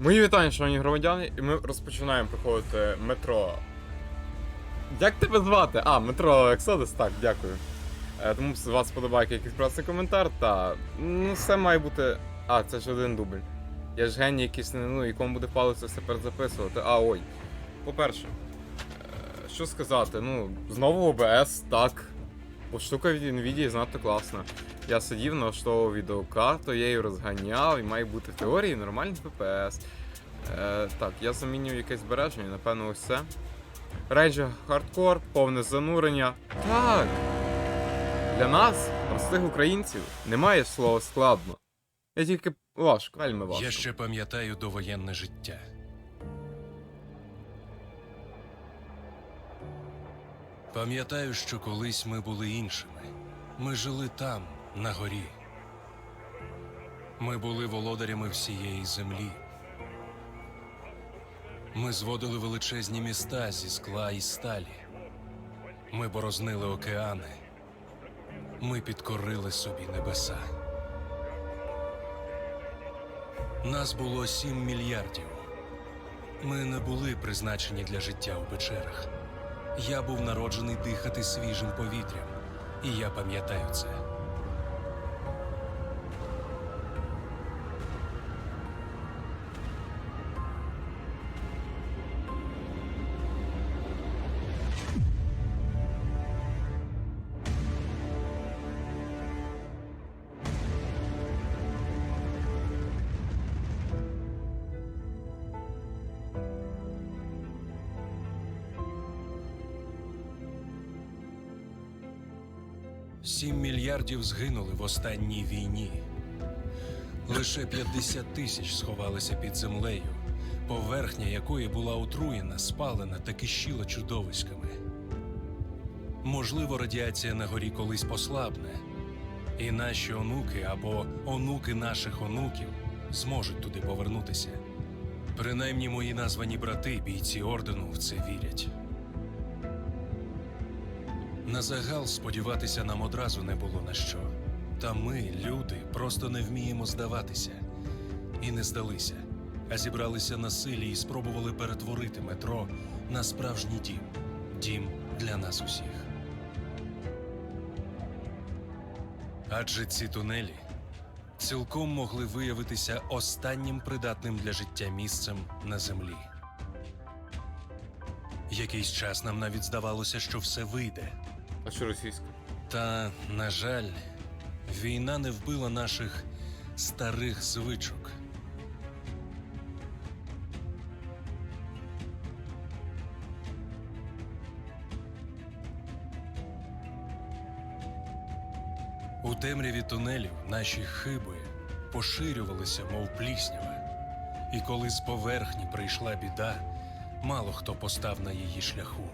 Мої вітання, шановні громадяни, і ми розпочинаємо проходити метро. Як тебе звати? А, метро Ексодус, так, дякую. Е, тому вас сподобайки якийсь працний коментар, та ну все має бути. А, це ж один дубль. Я ж геній якийсь ну, якому буде палець все перезаписувати. А, ой. По-перше, е, що сказати, ну, знову ОБС, так. Бо штука від Nvidia знато класна. Я сидів, налаштовував відеокарту, я її розганяв, і має бути в теорії нормальний FPS. Е, так, я замінюю якесь збереження, напевно, ось це. Рейджа хардкор, повне занурення. Так. Для нас, простих українців, немає слова складно. Я тільки важко, вельми важко. Я ще пам'ятаю довоєнне життя. Пам'ятаю, що колись ми були іншими. Ми жили там, на горі. Ми були володарями всієї землі. Ми зводили величезні міста зі скла і сталі. Ми борознили океани. Ми підкорили собі небеса. Нас було сім мільярдів. Ми не були призначені для життя у печерах. Я був народжений дихати свіжим повітрям, і я пам'ятаю це. Сім мільярдів згинули в останній війні. Лише 50 тисяч сховалися під землею, поверхня якої була отруєна, спалена та кишіла чудовиськами. Можливо, радіація на горі колись послабне, і наші онуки або онуки наших онуків зможуть туди повернутися. Принаймні мої названі брати, бійці ордену, в це вірять. На загал сподіватися нам одразу не було на що. Та ми, люди, просто не вміємо здаватися. І не здалися, а зібралися на силі і спробували перетворити метро на справжній дім. Дім для нас усіх. Адже ці тунелі цілком могли виявитися останнім придатним для життя місцем на землі. Якийсь час нам навіть здавалося, що все вийде. А що російська? Та, на жаль, війна не вбила наших старих звичок. У темряві тунелів наші хиби поширювалися, мов пліснява. І коли з поверхні прийшла біда, мало хто постав на її шляху.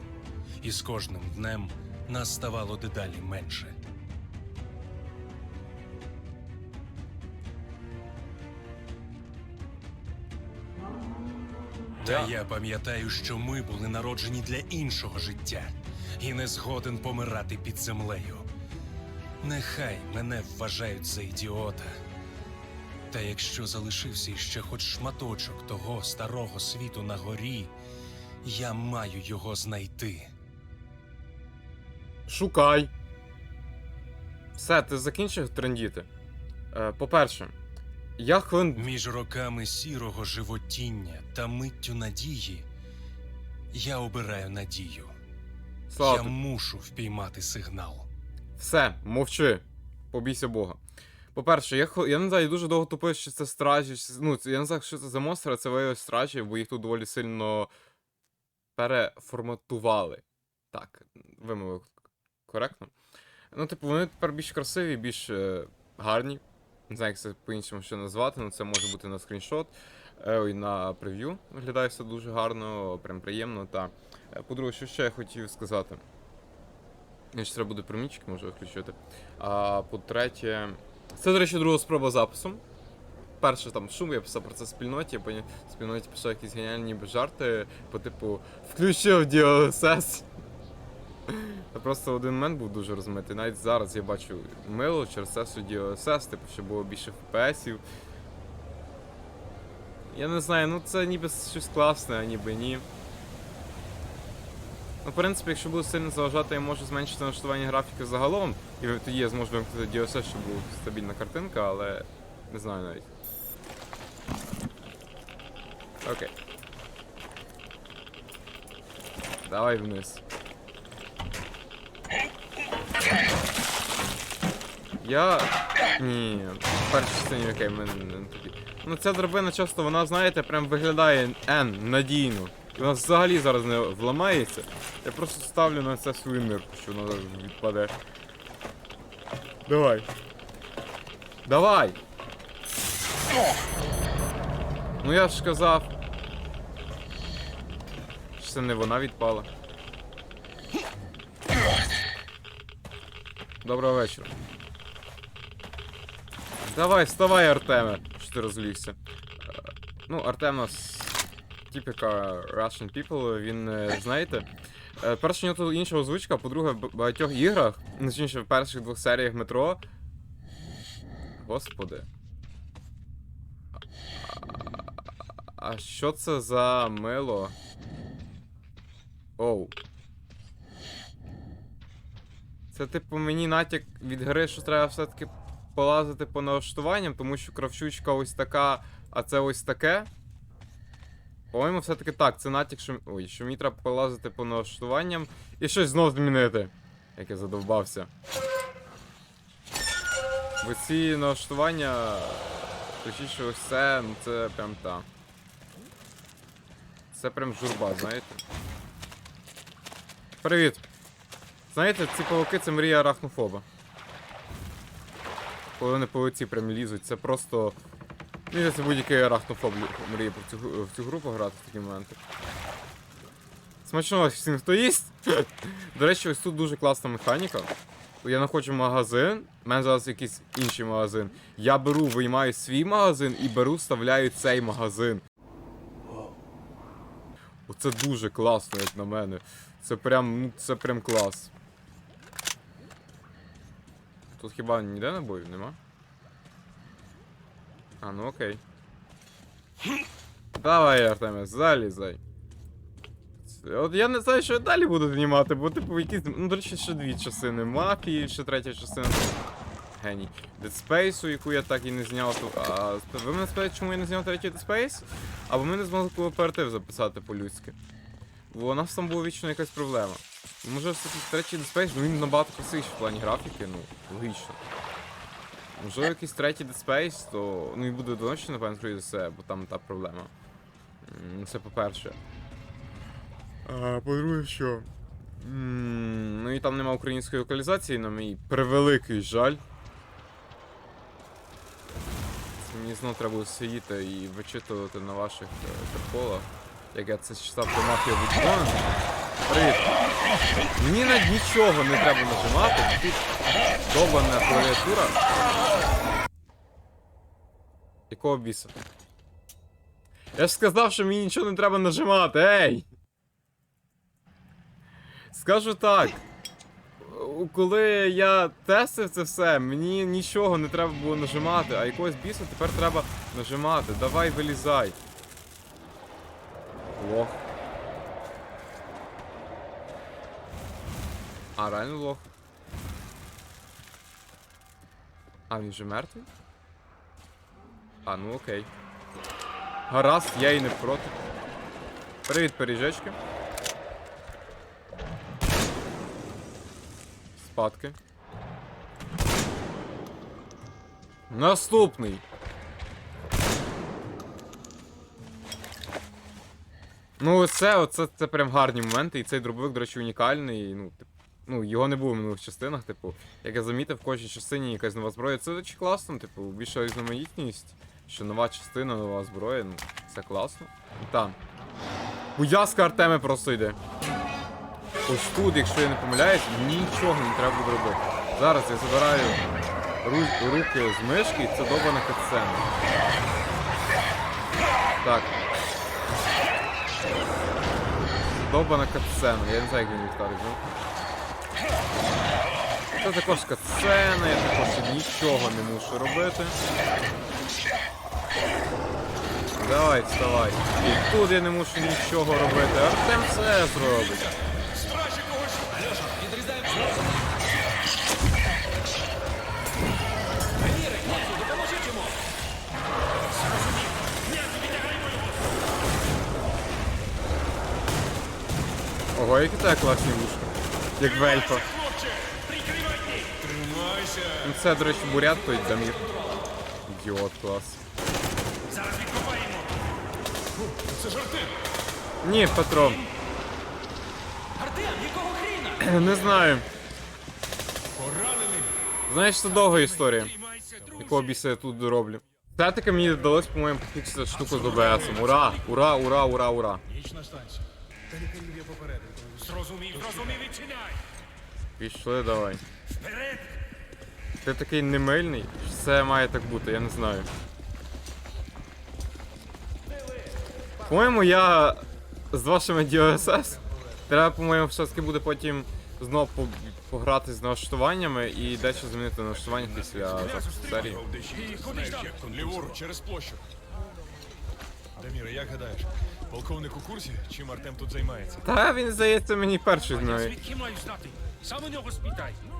І з кожним днем нас ставало дедалі менше. Та Я- пам'ятаю, що ми були народжені для іншого життя і не згоден помирати під землею. Нехай мене вважають за ідіота. Та якщо залишився ще хоч шматочок того старого світу на горі, я маю його знайти. Шукай. Все, ти закінчив трендіти. Е, по-перше, я хвилин Між роками сірого животіння та миттю надії я обираю надію. Слава я тобі. мушу впіймати сигнал. Все, мовчи. Побійся Бога. По-перше, я, я не знаю, я дуже довго тупив, що це стражі. чи- Ну, я не знаю, що це за монстри, а це виявилось стражі, бо їх тут доволі сильно переформатували. Так, вимовив коректно. Ну, типу, вони тепер більш красиві, більш е, гарні. Не знаю, як це по-іншому ще назвати, але це може бути на скріншот. Е, ой, на прев'ю виглядає все дуже гарно, прям приємно. Та. Е, По-друге, що ще я хотів сказати. Я ще треба буде примічки, може виключити. А по-третє, це, до речі, друга спроба запису. Перше там шум, я писав про це в спільноті, потім в спільноті писав якісь геніальні жарти, по типу включив DLSS. Просто один момент був дуже розмитий. Навіть зараз я бачу мило через це що DLSS, типу, щоб було більше FPS-ів. Я не знаю, ну це ніби щось класне, а ніби ні. Ну, в принципі, якщо буду сильно заважати, я можу зменшити налаштування графіки загалом, і тоді я зможу вимкнути DLSS, щоб була стабільна картинка, але не знаю навіть. Окей. Давай вниз. Я. Ні, в першій частині окей, ми не, тоді. Ну ця драбина часто, вона, знаєте, прям виглядає N надійно. І вона взагалі зараз не вламається. Я просто ставлю на це свою нирку, що вона зараз відпаде. Давай. Давай! Ну я ж казав. Що це не вона відпала. Доброго вечора. Давай, вставай, Артеме, що ти розлігся. Е, Ну, Артем нас типіка Russian people, він, е, знаєте. е, Перше, у нього тут інша озвучка, по-друге, в багатьох іграх, точніше, в перших двох серіях метро. Господи. А що це за мило? Оу. Це, типу, мені натяк від гри, що треба все-таки полазити по налаштуванням, тому що кравчучка ось така, а це ось таке. По-моєму, все-таки так, це натяк, що. Ой, що мені треба полазити по налаштуванням і щось знов змінити. Як я задовбався. Бо ці налаштування. Точніше, ось це, ну це прям та. Це прям журба, знаєте. Привіт! Знаєте, ці павуки це мрія арахнофоба. Коли вони по лиці прям лізуть, це просто. Мені це будь-який арахнофоб мріє про цю, в цю гру пограти в такі моменти. Смачного всім, хто їсть. До речі, ось тут дуже класна механіка. Я знаходжу магазин, у мене зараз якийсь інший магазин. Я беру, виймаю свій магазин і беру, вставляю цей магазин. Оце дуже класно, як на мене. Це прям, ну, це прям клас. Тут хіба ніде набоїв нема? А, ну окей. Давай, Артемес, залізай. От я не знаю, що я далі буду знімати, бо типу якісь. Ну, до речі, ще дві частини мафії, ще третя частина. Геній. Dead Space, яку я так і не зняв. А, ви мене спитаєте, чому я не зняв третій Dead Space? Або ми не змогли кооператив записати по-людськи. Бо у нас там була вічно якась проблема. Може, все-таки третій Dead Space, ну він набагато красивіший в плані графіки, ну, логічно. Можливо, якийсь третій Dead Space, то. Ну і буде одиночний, напевно, скоріше за все, бо там та проблема. Це по-перше. А, по-друге, що. Ну і там нема української локалізації, на мій превеликий жаль. Це Мені знову треба буде сидіти і вичитувати на ваших е, приколах. Як я це читав про мафію Вудзона. Привіт. Мені на нічого не треба нажимати, тут довбана клавіатура. Якого біса? Я ж сказав, що мені нічого не треба нажимати, ей! Скажу так. Коли я тестив це все, мені нічого не треба було нажимати, а якогось біса тепер треба нажимати. Давай вилізай. Лох. А, реально лох. А, він же мертвий? А, ну окей. Гаразд, я і не проти. Привіт, пиріжечки. Спадки. Наступний. Ну, оце, оце це прям гарні моменти, і цей дробовик, до речі, унікальний. Ну, тип, ну, його не було в минулих частинах, типу, як я замітив, в кожній частині якась нова зброя. Це дуже класно, типу, більша різноманітність, що нова частина, нова зброя, ну, це класно. Там. Буязка Артеми просто йде. Ось тут, якщо я не помиляюсь, нічого не треба буде робити. Зараз я забираю ру- руки з мишки, і це довбана катсцена. Так. Довбана катсцена, я не знаю, як він ліхтарик взяв. Це також катсцена, я також нічого не мушу робити. давай, вставай. І тут я не мушу нічого робити. Артем все зробить. Ого, які тебе класні вушка. Як в ельфа. Ну це, до речі, бурят той Дамір. Ідіот клас. Зараз відкопаємо. Це ж Артем. Ні, Петро. Артем, якого хріна? Не знаю. Поранений. Знаєш, це довга історія. Якого біса я тут роблю. Все-таки мені вдалося, по-моєму, пофіксити штуку з ОБС. Ура! Ура, ура, ура, ура. Ніч на. Та лікарів я попередив. Зрозумів, зрозумів, відчиняй. Пішли, давай. Вперед. Ти такий немильний, це має так бути, я не знаю. По-моєму, я з вашими DLSS. Треба, по-моєму, все-таки буде потім знов по- пограти з налаштуваннями і дещо змінити налаштування після запуску серії. Ліворуч, через площу. Даміре, як гадаєш, полковник у курсі, чим Артем тут займається? Та він здається мені перший знає. звідки маю знати?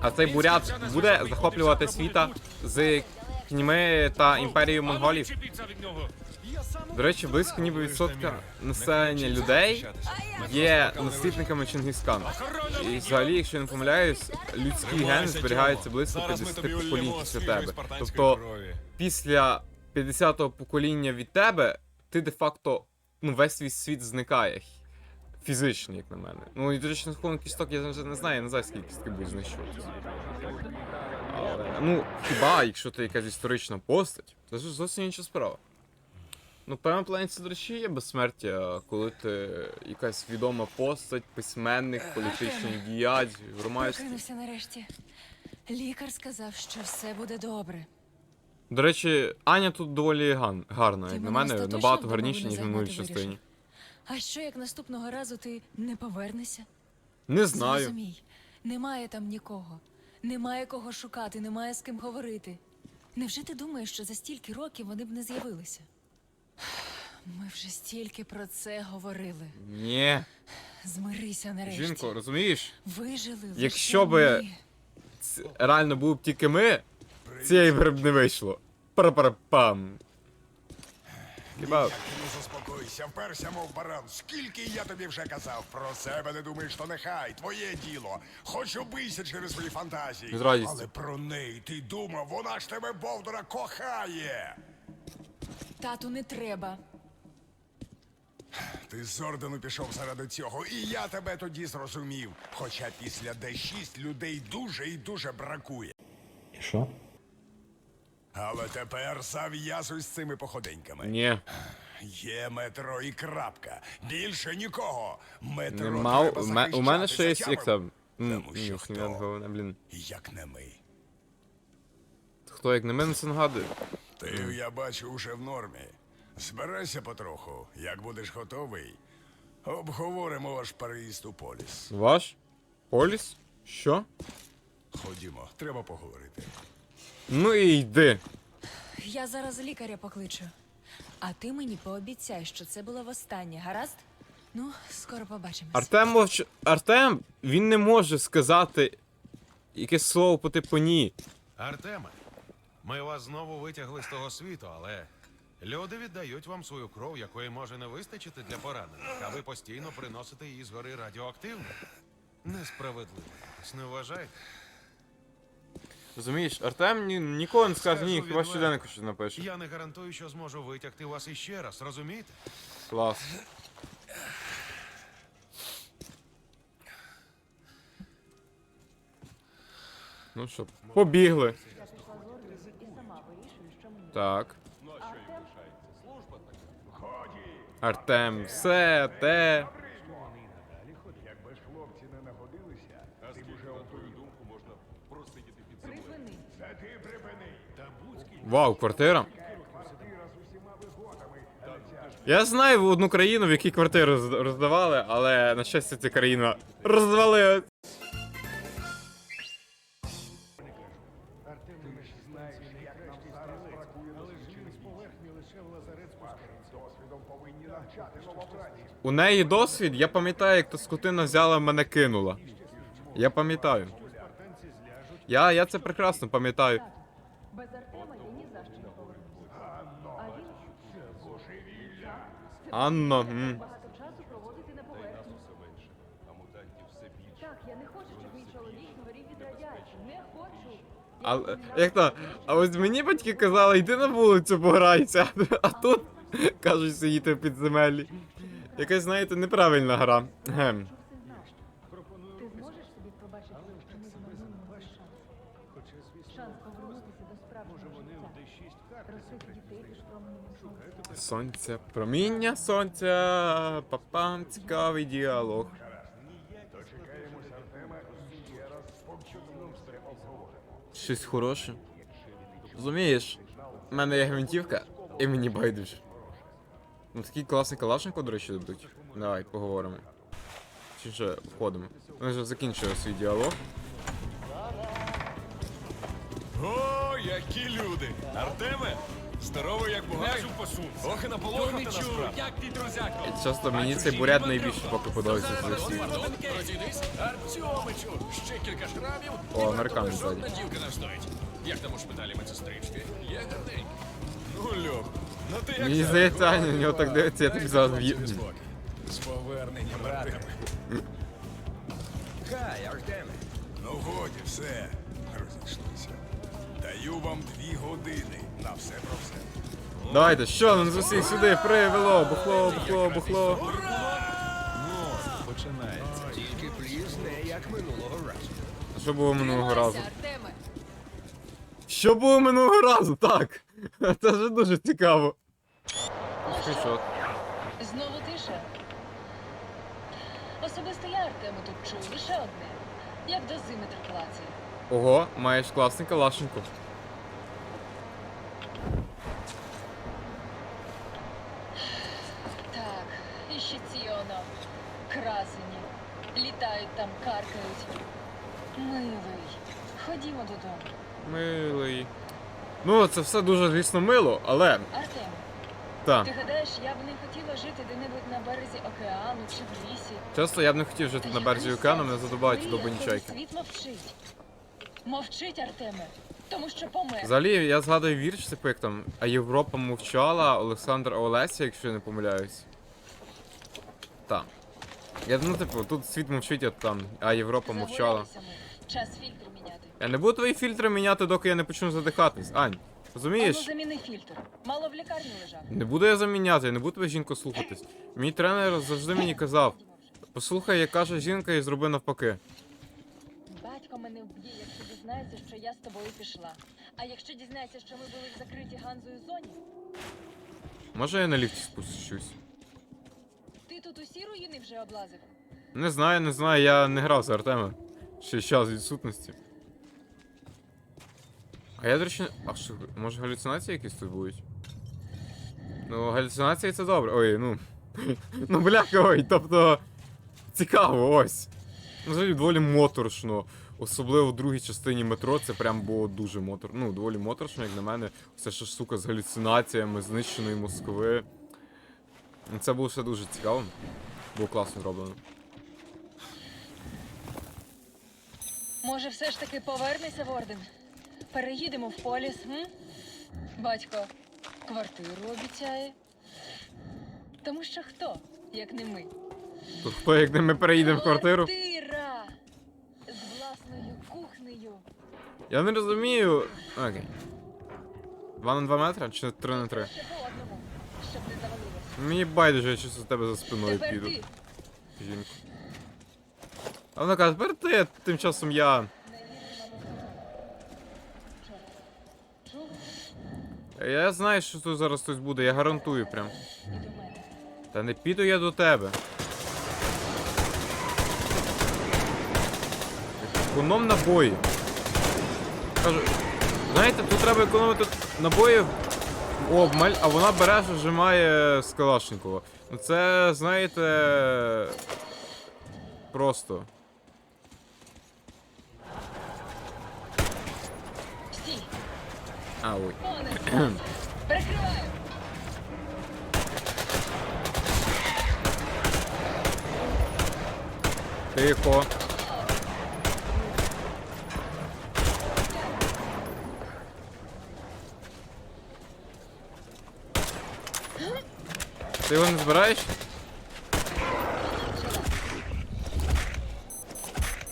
А цей бурят буде захоплювати світа з кіньми та імперією монголів. До речі, близько ніби відсотка населення людей є наслідниками Чингіскана. І взагалі, якщо я не помиляюсь, людський ген зберігається близько 50 поколінь після тебе. Тобто після 50-го покоління від тебе, ти де-факто ну, весь свій світ зникає. Фізично, як на мене. Ну і до речі, на кісток я вже не знаю, я не знаю, скільки кістки будуть знищуватися. Але, ну, хіба, якщо ти якась історична постать, це ж зовсім інша справа. Ну, в певному плані це, до речі, є безсмертя, коли ти якась відома постать, письменник, політичний діяч, громадський. Прокинувся нарешті. Лікар сказав, що все буде добре. До речі, Аня тут доволі ган- гарна, як на мене набагато гарніше, ніж в минулій частині. А що як наступного разу ти не повернешся? Не знаю. Зрозумій, немає там нікого. Немає кого шукати, немає з ким говорити. Невже ти думаєш, що за стільки років вони б не з'явилися? Ми вже стільки про це говорили. Ні. Змирися нарешті. Жінко, розумієш? Вижили лише Якщо би- ми. Ц- Реально були б тільки ми, цієї б не вийшло. Пара-пара-пам. Хіба Ніяк ти не заспокойся, вперся, мов баран. Скільки я тобі вже казав про себе, не думаєш, то нехай, твоє діло. Хоч убийся через свої фантазії. З радістю. Але про неї ти думав, вона ж тебе Бовдора кохає. Тату не треба. Ти з ордену пішов заради цього, і я тебе тоді зрозумів. Хоча після Д6 людей дуже і дуже бракує. І що? Але тепер зав'язуй з цими походеньками. ні. Є метро і крапка. Більше нікого. Метро Нема. треба У ме- у мене ще є захищатися як там. М, Тому що хто? блін. Як не ми. Хто як не мене це нагадує? Ти, я бачу, уже в нормі. Збирайся потроху. Як будеш готовий, обговоримо ваш переїзд у поліс. Ваш? Поліс? Що? Ходімо, треба поговорити. Ну і йди. Я зараз лікаря покличу. А ти мені пообіцяй, що це було востаннє, гаразд? Ну, скоро побачимось. Артем мовч... Артем, він не може сказати якесь слово по типу ні. Артеме, ми вас знову витягли з того світу, але люди віддають вам свою кров, якої може не вистачити для поранених, а ви постійно приносите її згори радіоактивно. Несправедливо. Не вважаєте? Розумієш, Артем ні, ніколи не скаже ні, хіба щоденнику щось напише. Я не гарантую, що зможу витягти вас іще раз, розумієте? Клас. Ну що, побігли. Так. Артем, все, те. Вау, квартира. Я знаю одну країну, в якій квартири роз- роздавали, але на щастя ця країна розвалилась. У неї досвід, я пам'ятаю, як та скотина взяла мене кинула. Я пам'ятаю. Я, я це прекрасно пам'ятаю. Анно. м. багато часу проводити на поверхні. Так, я не хочу, щоб мій чоловік згорів від радіації. Не хочу. Але як то? А ось мені батьки казали, йди на вулицю пограйся, а тут кажуть сидіти в підземеллі. Якась, знаєте, неправильна гра. Гем. Ти зможеш собі пробачити, що ми змарнуємо ваш шанс? Шанс повернутися до справжнього життя. Ростити дітей під променями сонця. Проміння сонця, папам, цікавий діалог. Щось хороше. Розумієш, в мене є гвинтівка, і мені байдуже. Ну такий класний калашников, до речі, дадуть. Давай, поговоримо. Чи ще входимо? Ми вже закінчили свій діалог. О, які люди! Артеме! Здоровий як бугай. Ох і наполохав ти насправді. Як ти, друзяко? Часто мені цей буряд найбільше поки подобається з усіх. Артемичу, ще кілька шрамів. О, американець Жодна ззаді. дівка не стоїть. Як там у шпиталі медсестрички? Є гарненькі. Ну, Льох, ну ти як Мені здається, Аня на нього так дивиться, я так зараз в'їб. З поверненням, братами. Хай, Артеме. Ну годі, все. Даю вам дві години на все про все. Давайте, що нам з усіх сюди привело? Бухло, бухло, бухло. Починається. Тільки пліз не як минулого разу. А Що було минулого разу? Артеме. Що було минулого разу? Так. Це вже дуже цікаво. Скріншот. Знову тиша. Особисто я Артему тут чую лише одне. Як дозиметр клацає. Ого, маєш класний калашенко. Так, і ще ці оно. Красені. Літають там, каркають. Милий. Ходімо додому. Милий. Ну, це все дуже, звісно, мило, але. Артем, Та. ти гадаєш, я б не хотіла жити де-небудь на березі океану чи в лісі? Часто я б не хотів жити Та на березі океану, мене сенс? задобають Мрія, довбані чайки. Світ мовчить. Мовчить, Артеме, тому що помер. Взагалі, я згадую вірш, типу, як там, а Європа мовчала, Олександр Олеся, якщо я не помиляюсь. Так. Я, ну, типу, тут світ мовчить, а там, а Європа мовчала. Час фільтр міняти. Я не буду твої фільтри міняти, доки я не почну задихатись. Ань, розумієш? заміни фільтр. Мало в лікарні лежав. Не буду я заміняти, я не буду тебе жінку слухатись. Мій тренер завжди мені казав: послухай, як каже жінка, і зроби навпаки. Батько мене вб'є, якщо дізнається, що я з тобою пішла. А якщо дізнається, що ми були в закритій Ганзою зоні, Може я на ліфті спущусь? Тут усі руїни вже облазив. Не знаю, не знаю, я не грав за Артема. Ще час відсутності. А я, до речі, а що, може галюцинації якісь тут будуть? Ну, галюцинації це добре. Ой, ну. ну бляха, ой, тобто. Цікаво, ось. Ну, Взагалі доволі моторошно. Особливо в другій частині метро це прям було дуже мотор. Ну, доволі моторошно, як на мене. Все ж сука з галюцинаціями, знищеної Москви. Ну, Це було все дуже цікаво. Було класно зроблено. Може, все ж таки повернися в орден? Переїдемо в поліс, м? Батько квартиру обіцяє. Тому що хто, як не ми? Тут хто, як не ми переїдемо в квартиру? Квартира! З власною кухнею. Я не розумію. Окей. 2 на 2 метри чи 3 на 3? Ще по одному. Мені байдуже, я щось у тебе за спиною Тепер піду. ти. Жінку. А вона каже, тепер ти, тим часом я. Я знаю, що тут зараз хтось буде, я гарантую прям. Та не піду я до тебе. Економ набої. Кажу, знаєте, тут треба економити набоїв Обмаль, а вона бере, зжимає з Калашникова. Ну це, знаєте. Просто. А, ой. Тихо. Ти його не збираєш?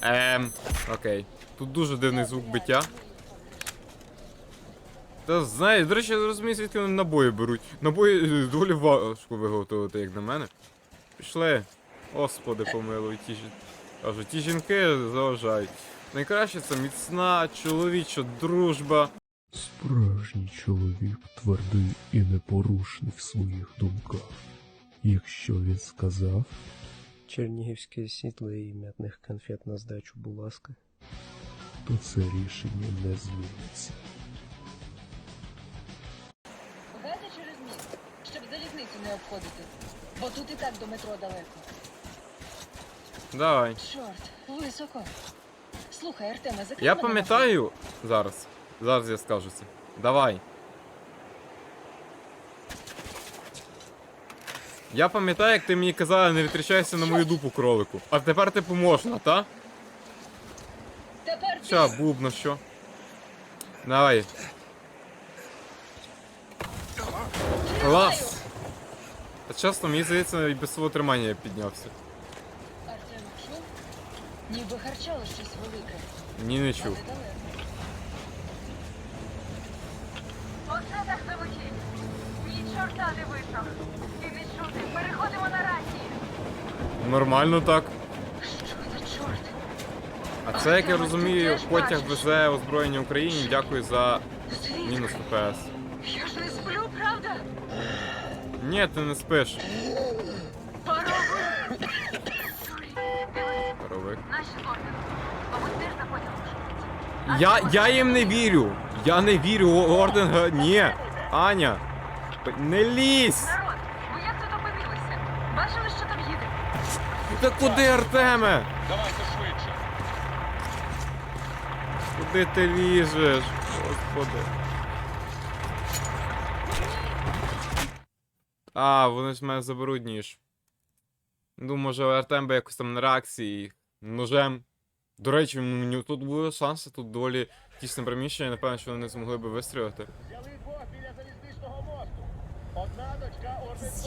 Ем, окей. Тут дуже дивний звук биття. Та знаєш, до речі, я не розумію, звідки вони набої беруть. Набої е, доволі важко виготовити, як на мене. Пішли. Господи, помилуй, ті жін... Кажу, ті жінки заважають. Найкраще це міцна чоловіча дружба. Справжній чоловік твердий і непорушний в своїх думках. Якщо він сказав, Чернігівське світло і м'ятних конфет на здачу, будь ласка. то це рішення не зміниться. Гайде через міст, щоб залізницю не обходити. Бо тут і так до метро далеко. Давай. Чорт, високо. Слухай, Артеме, закрий Я пам'ятаю зараз. Зараз я скажу це. Давай. Я пам'ятаю, як ти мені казала, не витрачайся на мою дупу кролику. А тепер типу можна, та? Тепер. Що, бубно, що? Давай. Клас! Та чесно, мені здається, і без свого тримання я піднявся. Артем чув? Ніби харчало щось велике. Ні, не чув. далеко. Оце так звучить. Ні чорта не вийшов. І не чути. Переходимо на рації. Нормально так. Що за чорт? А це, як я розумію, потяг везе озброєння Україні. Дякую за мінус ФПС. Я ж не сплю, правда? Ні, ти не спиш. Паровик. Дивись, Паровик. наші на шукають. Я, я їм не вірю. Я не вірю. О- Орден. га- Ні. Аня. П- Не лізь! Народ, ви як тут опинилися? Бачили, що там їде? Та куди, Артеме? Давайте швидше. Куди ти лізеш? Господи. А, вони ж мене заберуть ніж. Ну, може, Артем би якось там на реакції ножем. До речі, мені тут були шанси, тут доволі тісне приміщення, напевно, що вони змогли би вистрілити.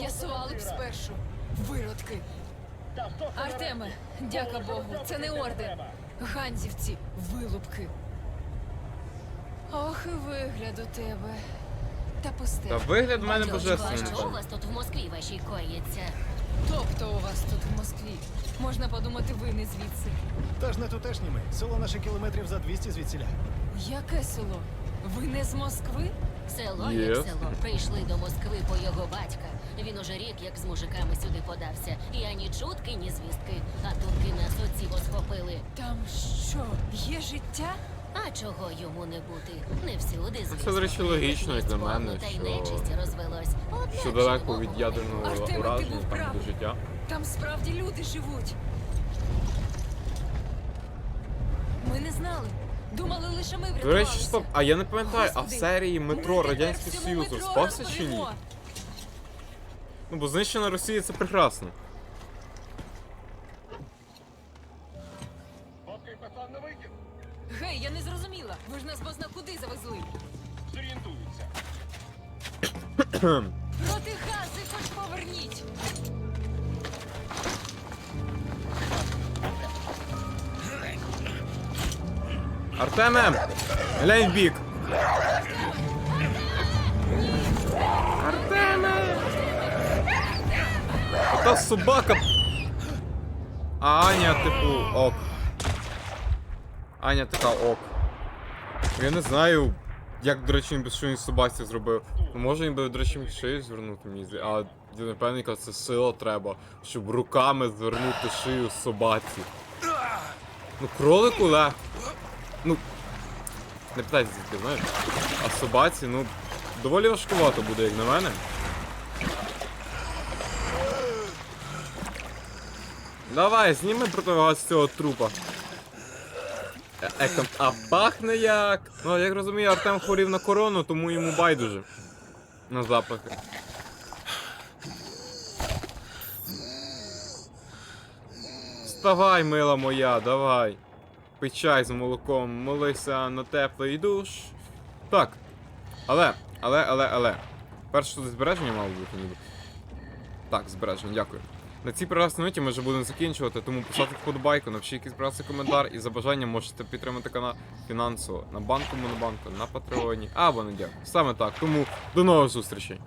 З'ясували б спершу. Виродки. Артеме, дяка Богу, це не орден. Ганзівці, вилупки. Ох, і вигляд у тебе. Та пусте. Та вигляд в мене Що у вас тут в Москві вашій коїться? Тобто у вас тут в Москві. Можна подумати, ви не звідси. Та ж не тутешні ми. Село наше кілометрів за 200 звідсіля. Яке село? Ви не з Москви? Село Є. як село. Прийшли до Москви по його батька. Він уже рік як з мужиками сюди подався. І ані чутки, ні звістки. А турки нас оціво схопили. Там що, є життя? А чого йому не бути? Не всюди, звісно. Це, до речі, логічно, як на мене, та й що- нечисті розвелось. Однак Що далеко від ядерного Артеме, ти ураження був там правий. до життя. Там справді люди живуть. Ми не знали. Думали, лише ми До речі, стоп, а я не пам'ятаю, а в серії метро Радянського Союзу спався чи ні? Ну, бо знищена Росія це прекрасно. Гей, я не зрозуміла. Ви ж нас бозна куди завезли? Зорієнтуються. Проти гази хоч поверніть. Артеме! Глянь в бік! Артеме! Ота собака. А Аня, типу, ок. Аня така ок. Я не знаю, як, до речі, він би що він собаці зробив. Може він би, до речі, міг шию звернути мені. А я напевно, яка це сила треба, щоб руками звернути шию собаці. Ну, кролику легко. Ну, не питайте звідки, знаєш. А собаці, ну, доволі важкувато буде, як на мене. Давай, зніми противогаз з цього трупа. Е, е, а пахне як. Ну, як розумію, Артем хворів на корону, тому йому байдуже. На запахи. вставай, мила моя, давай. Пий чай з молоком, молися на теплий душ. Так. Але, але, але, але. Перше тут збереження мало бути ніби. Так, збереження, дякую. На цій прекрасній ноті ми вже будемо закінчувати, тому поставте вподобайку, напишіть якийсь прекрасний коментар і за бажанням можете підтримати канал фінансово на банку, монобанку, на патреоні або на дяку. Саме так. Тому до нових зустрічей.